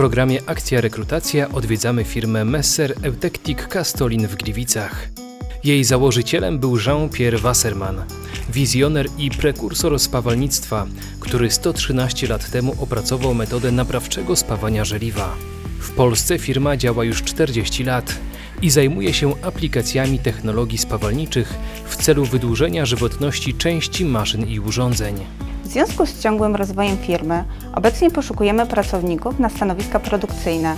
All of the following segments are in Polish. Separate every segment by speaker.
Speaker 1: programie Akcja Rekrutacja odwiedzamy firmę Messer Eutectic Castolin w Gliwicach. Jej założycielem był Jean-Pierre Wasserman, wizjoner i prekursor spawalnictwa, który 113 lat temu opracował metodę naprawczego spawania żeliwa. W Polsce firma działa już 40 lat i zajmuje się aplikacjami technologii spawalniczych w celu wydłużenia żywotności części maszyn i urządzeń.
Speaker 2: W związku z ciągłym rozwojem firmy obecnie poszukujemy pracowników na stanowiska produkcyjne,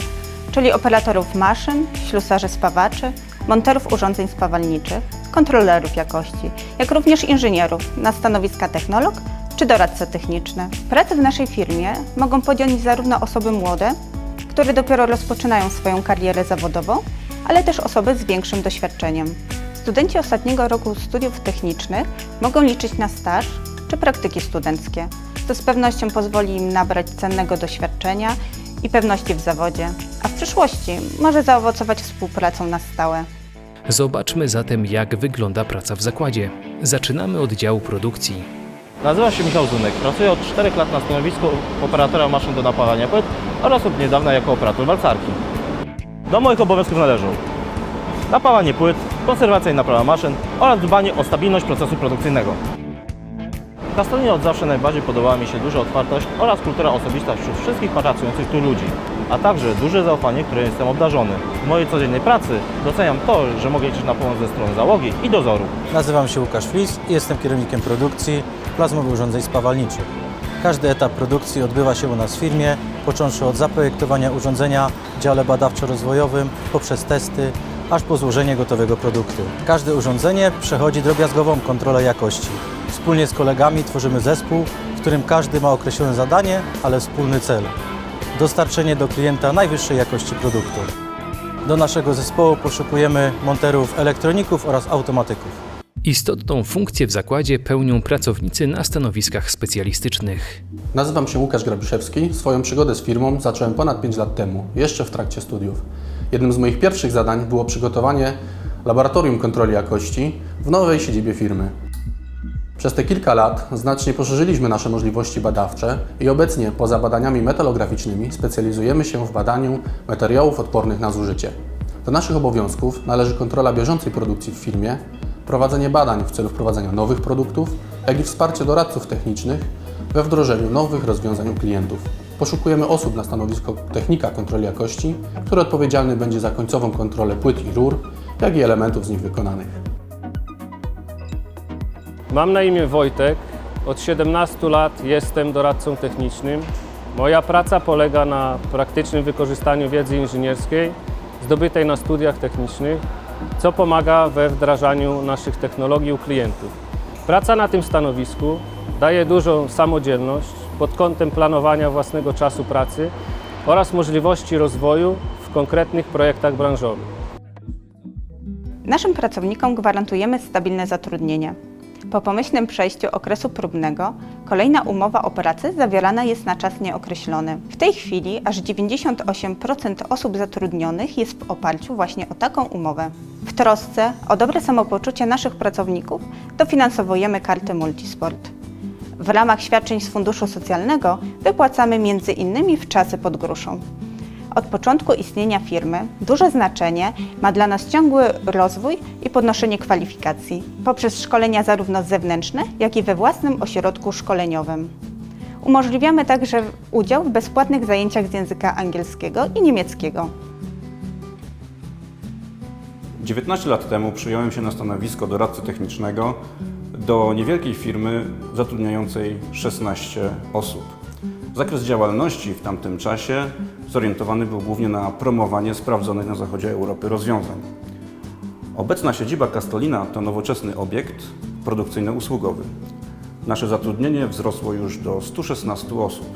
Speaker 2: czyli operatorów maszyn, ślusarzy spawaczy, monterów urządzeń spawalniczych, kontrolerów jakości, jak również inżynierów na stanowiska technolog czy doradca techniczny. Pracę w naszej firmie mogą podjąć zarówno osoby młode, które dopiero rozpoczynają swoją karierę zawodową, ale też osoby z większym doświadczeniem. Studenci ostatniego roku studiów technicznych mogą liczyć na staż czy praktyki studenckie, co z pewnością pozwoli im nabrać cennego doświadczenia i pewności w zawodzie, a w przyszłości może zaowocować współpracą na stałe.
Speaker 1: Zobaczmy zatem, jak wygląda praca w zakładzie. Zaczynamy od działu produkcji.
Speaker 3: Nazywam się Michał Zunek. Pracuję od 4 lat na stanowisku operatora maszyn do napalania płyt oraz od niedawna jako operator walcarki. Do moich obowiązków należą napalanie płyt, konserwacja i naprawa maszyn oraz dbanie o stabilność procesu produkcyjnego. W Kastolinie od zawsze najbardziej podobała mi się duża otwartość oraz kultura osobista wśród wszystkich pracujących tu ludzi, a także duże zaufanie, którym jestem obdarzony. W mojej codziennej pracy doceniam to, że mogę liczyć na pomoc ze strony załogi i dozoru.
Speaker 4: Nazywam się Łukasz Flis i jestem kierownikiem produkcji plazmowych urządzeń spawalniczych. Każdy etap produkcji odbywa się u nas w firmie, począwszy od zaprojektowania urządzenia w dziale badawczo-rozwojowym, poprzez testy, aż po złożenie gotowego produktu. Każde urządzenie przechodzi drobiazgową kontrolę jakości. Wspólnie z kolegami tworzymy zespół, w którym każdy ma określone zadanie, ale wspólny cel dostarczenie do klienta najwyższej jakości produktu. Do naszego zespołu poszukujemy monterów elektroników oraz automatyków.
Speaker 1: Istotną funkcję w zakładzie pełnią pracownicy na stanowiskach specjalistycznych.
Speaker 5: Nazywam się Łukasz Grabiszewski. Swoją przygodę z firmą zacząłem ponad 5 lat temu, jeszcze w trakcie studiów. Jednym z moich pierwszych zadań było przygotowanie laboratorium kontroli jakości w nowej siedzibie firmy. Przez te kilka lat znacznie poszerzyliśmy nasze możliwości badawcze i obecnie poza badaniami metalograficznymi specjalizujemy się w badaniu materiałów odpornych na zużycie. Do naszych obowiązków należy kontrola bieżącej produkcji w firmie, prowadzenie badań w celu wprowadzenia nowych produktów, jak i wsparcie doradców technicznych we wdrożeniu nowych rozwiązań u klientów. Poszukujemy osób na stanowisko technika kontroli jakości, który odpowiedzialny będzie za końcową kontrolę płyt i rur, jak i elementów z nich wykonanych.
Speaker 6: Mam na imię Wojtek. Od 17 lat jestem doradcą technicznym. Moja praca polega na praktycznym wykorzystaniu wiedzy inżynierskiej zdobytej na studiach technicznych, co pomaga we wdrażaniu naszych technologii u klientów. Praca na tym stanowisku daje dużą samodzielność pod kątem planowania własnego czasu pracy oraz możliwości rozwoju w konkretnych projektach branżowych.
Speaker 2: Naszym pracownikom gwarantujemy stabilne zatrudnienie. Po pomyślnym przejściu okresu próbnego, kolejna umowa o pracę zawierana jest na czas nieokreślony. W tej chwili aż 98% osób zatrudnionych jest w oparciu właśnie o taką umowę. W trosce o dobre samopoczucie naszych pracowników dofinansowujemy karty Multisport. W ramach świadczeń z Funduszu Socjalnego wypłacamy innymi w czasy pod gruszą. Od początku istnienia firmy duże znaczenie ma dla nas ciągły rozwój i podnoszenie kwalifikacji poprzez szkolenia zarówno zewnętrzne, jak i we własnym ośrodku szkoleniowym. Umożliwiamy także udział w bezpłatnych zajęciach z języka angielskiego i niemieckiego.
Speaker 7: 19 lat temu przyjąłem się na stanowisko doradcy technicznego do niewielkiej firmy zatrudniającej 16 osób. Zakres działalności w tamtym czasie zorientowany był głównie na promowanie sprawdzonych na zachodzie Europy rozwiązań. Obecna siedziba Kastolina to nowoczesny obiekt produkcyjno-usługowy. Nasze zatrudnienie wzrosło już do 116 osób.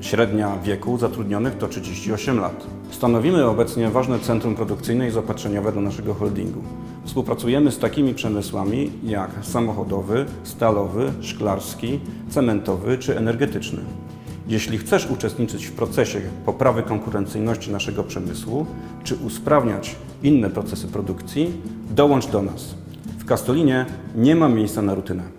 Speaker 7: Średnia wieku zatrudnionych to 38 lat. Stanowimy obecnie ważne centrum produkcyjne i zaopatrzeniowe dla naszego holdingu. Współpracujemy z takimi przemysłami jak samochodowy, stalowy, szklarski, cementowy czy energetyczny. Jeśli chcesz uczestniczyć w procesie poprawy konkurencyjności naszego przemysłu czy usprawniać inne procesy produkcji, dołącz do nas. W Kastolinie nie ma miejsca na rutynę.